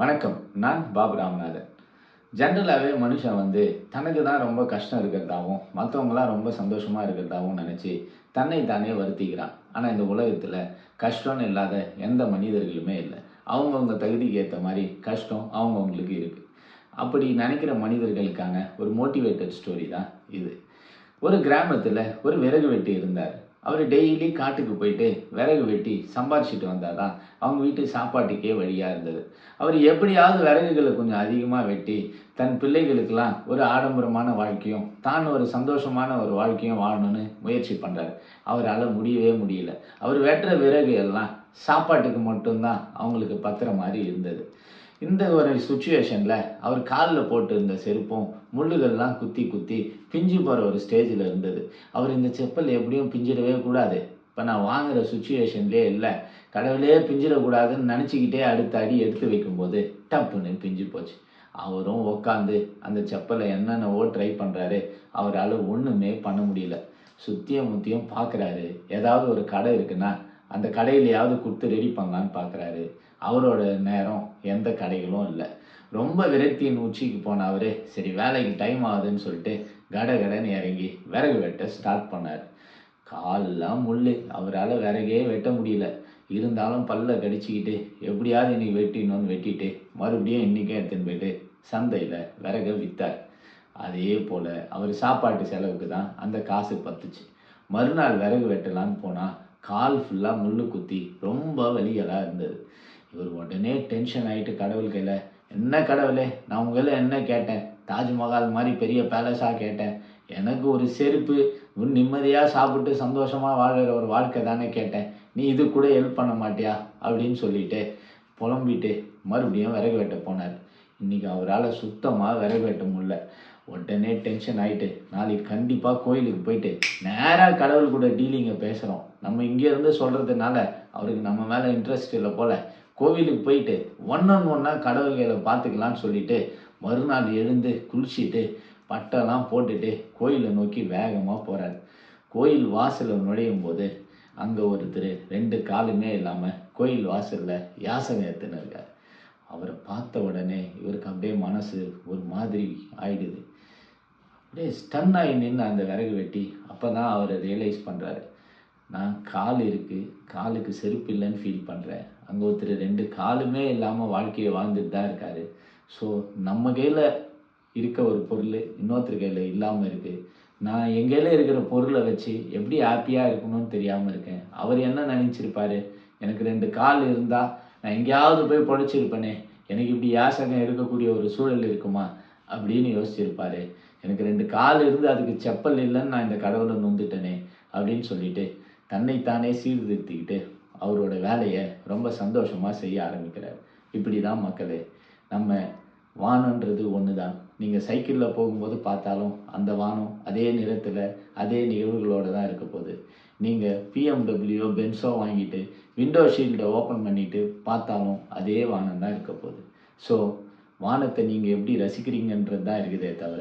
வணக்கம் நான் பாபு ராமநாதன். ஜென்ரலாகவே மனுஷன் வந்து தனக்கு தான் ரொம்ப கஷ்டம் இருக்கிறதாகவும் மற்றவங்களாம் ரொம்ப சந்தோஷமாக இருக்கிறதாகவும் நினச்சி தன்னை தானே வருத்திக்கிறான். ஆனால் இந்த உலகத்தில் கஷ்டம்னு இல்லாத எந்த மனிதர்களுமே இல்லை. அவங்கவுங்க தகுதிக்கு ஏற்ற மாதிரி கஷ்டம் அவங்கவுங்களுக்கு இருக்குது அப்படி நினைக்கிற மனிதர்களுக்கான ஒரு மோட்டிவேட்டட் ஸ்டோரி தான் இது. ஒரு கிராமத்தில் ஒரு விறகு வெட்டி இருந்தார். அவர் டெய்லி காட்டுக்கு போயிட்டு விறகு வெட்டி சம்பாரிச்சிட்டு வந்தால் தான் அவங்க வீட்டு சாப்பாட்டுக்கே வழியாக இருந்தது. அவர் எப்படியாவது விறகுகளை கொஞ்சம் அதிகமாக வெட்டி தன் பிள்ளைகளுக்கெல்லாம் ஒரு ஆடம்பரமான வாழ்க்கையும் தான் ஒரு சந்தோஷமான ஒரு வாழ்க்கையும் வாழணும்னு முயற்சி பண்ணுறாரு அவரால் முடியவே முடியல. அவர் வெட்டுற விறகு எல்லாம் சாப்பாட்டுக்கு மட்டும்தான் அவங்களுக்கு பத்துற மாதிரி இருந்தது. இந்த ஒரு சுச்சுவேஷனில் அவர் காலில் போட்டு இருந்த செருப்பும் முள்ளுகள்லாம் குத்தி குத்தி பிஞ்சு போகிற ஒரு ஸ்டேஜில் இருந்தது. அவர் இந்த செப்பல் எப்படியும் பிஞ்சிடவே கூடாது. இப்போ நான் வாங்குகிற சுச்சுவேஷன்லேயே இல்லை. கடவுளே பிஞ்சிடக்கூடாதுன்னு நினச்சிக்கிட்டே அடுத்த அடி எடுத்து வைக்கும்போது டப்புன்னு பிஞ்சு போச்சு. அவரும் உக்காந்து அந்த செப்பலை என்னென்னவோ ட்ரை பண்ணுறாரு அவரால் ஒன்றுமே பண்ண முடியல. சுத்தியும் முத்தியும் பார்க்குறாரு ஏதாவது ஒரு கடை இருக்குன்னா அந்த கடையிலையாவது கொடுத்து ரெடி பண்ணலான்னு பார்க்குறாரு அவரோட நேரம் எந்த கடைகளும் இல்லை. ரொம்ப விரக்தியின் உச்சிக்கு போன அவர் சரி வேலைக்கு டைம் ஆகுதுன்னு சொல்லிட்டு கட கடன்னு இறங்கி விறகு வெட்ட ஸ்டார்ட் பண்ணார். காலெல்லாம் முள் அவரால் விறகே வெட்ட முடியல. இருந்தாலும் பல்ல கடிச்சிக்கிட்டு எப்படியாவது இன்றைக்கி வெட்டினோன்னு வெட்டிட்டு மறுபடியும் இன்றைக்கே எடுத்துன்னு போயிட்டு சந்தையில் விறகை விற்றார் அதே போல் அவர் சாப்பாட்டு செலவுக்கு தான் அந்த காசு பத்துச்சு. மறுநாள் விறகு வெட்டலான்னு போனால் கால் ஃபுல்லாக முள்ளு குத்தி ரொம்ப வலிகளாக இருந்தது. இவர் உடனே டென்ஷன் ஆகிட்டு கடவுள் கையில் என்ன கடவுளே நான் உங்களை என்ன கேட்டேன்? தாஜ்மஹால் மாதிரி பெரிய பேலஸாக கேட்டேன். எனக்கு ஒரு செருப்பு ஒரு நிம்மதியாக சாப்பிட்டு சந்தோஷமாக வாழ்கிற ஒரு வாழ்க்கை தானே கேட்டேன். நீ இது கூட ஹெல்ப் பண்ண மாட்டியா? அப்படின்னு சொல்லிட்டு புலம்பிட்டு மறுபடியும் விறகு வெட்ட போனார். இன்றைக்கி அவரால் சுத்தமாக விறகு வெட்ட முடியல. உடனே டென்ஷன் ஆகிட்டு நாளைக்கு கண்டிப்பாக கோயிலுக்கு போயிட்டு நேராக கடவுள் கூட டீலிங்கை பேசுகிறோம் நம்ம இங்கேருந்து சொல்கிறதுனால அவருக்கு நம்ம மேலே இன்ட்ரெஸ்ட் இல்லை போல். கோவிலுக்கு போயிட்டு ஒன் ஒன் ஒன்னாக கடவுள்களை பார்த்துக்கலான்னு சொல்லிட்டு மறுநாள் எழுந்து குளிச்சுட்டு பட்டெல்லாம் போட்டுட்டு கோயிலை நோக்கி வேகமாக போகிறார் கோயில் வாசலில் நுழையும் போது அங்கே ஒருத்தர் ரெண்டு காலுமே இல்லாமல் கோயில் வாசலில் யாசகம் எடுத்துன்னு இருக்கார். அவரை பார்த்த உடனே இவருக்கு அப்படியே மனசு ஒரு மாதிரி ஆயிடுது. அப்படியே ஸ்டன் ஆகி நின்று அந்த விறகு வெட்டி அப்போ தான் அவர் ரியலைஸ் பண்ணுறாரு நான் கால் இருக்குது காலுக்கு செருப்பு இல்லைன்னு ஃபீல் பண்ணுறேன் அங்கே ஒருத்தர் ரெண்டு காலுமே இல்லாமல் வாழ்க்கையை வாழ்ந்துட்டு தான் இருக்கார். ஸோ நம்ம கையில் இருக்க ஒரு பொருள் இன்னொருத்தர் கையில் இல்லாமல் இருக்குது நான் என் இருக்கிற பொருளை வச்சு எப்படி ஹாப்பியாக இருக்கணும்னு தெரியாமல் இருக்கேன். அவர் என்ன நினச்சிருப்பாரு? எனக்கு ரெண்டு கால் இருந்தால் நான் எங்கேயாவது போய் பொழைச்சிருப்பேனே. எனக்கு இப்படி யாசகம் இருக்கக்கூடிய ஒரு சூழல் இருக்குமா? அப்படின்னு யோசிச்சிருப்பாரு. எனக்கு ரெண்டு கால் இருந்து அதுக்கு செப்பல் இல்லைன்னு நான் இந்த கடவுளை நொந்துட்டேனே அப்படின்னு சொல்லிட்டு தன்னைத்தானே சீர்திருத்திக்கிட்டு அவரோட வேலையை ரொம்ப சந்தோஷமாக செய்ய ஆரம்பிக்கிறார். இப்படி தான் மக்களே நம்ம வானன்றது ஒன்று தான் நீங்கள் சைக்கிளில் போகும்போது பார்த்தாலும் அந்த வானம் அதே நிறத்தில் அதே நிகழ்வுகளோடு தான் இருக்க போகுது. நீங்கள் பிஎம்டபிள்யூ பென்ஸோ வாங்கிட்டு விண்டோ ஷீல்டை ஓப்பன் பண்ணிவிட்டு பார்த்தாலும் அதே வானம் தான் இருக்க போகுது. ஸோ வானத்தை நீங்கள் எப்படி ரசிக்கிறீங்கன்றது தான் இருக்குதே தவிர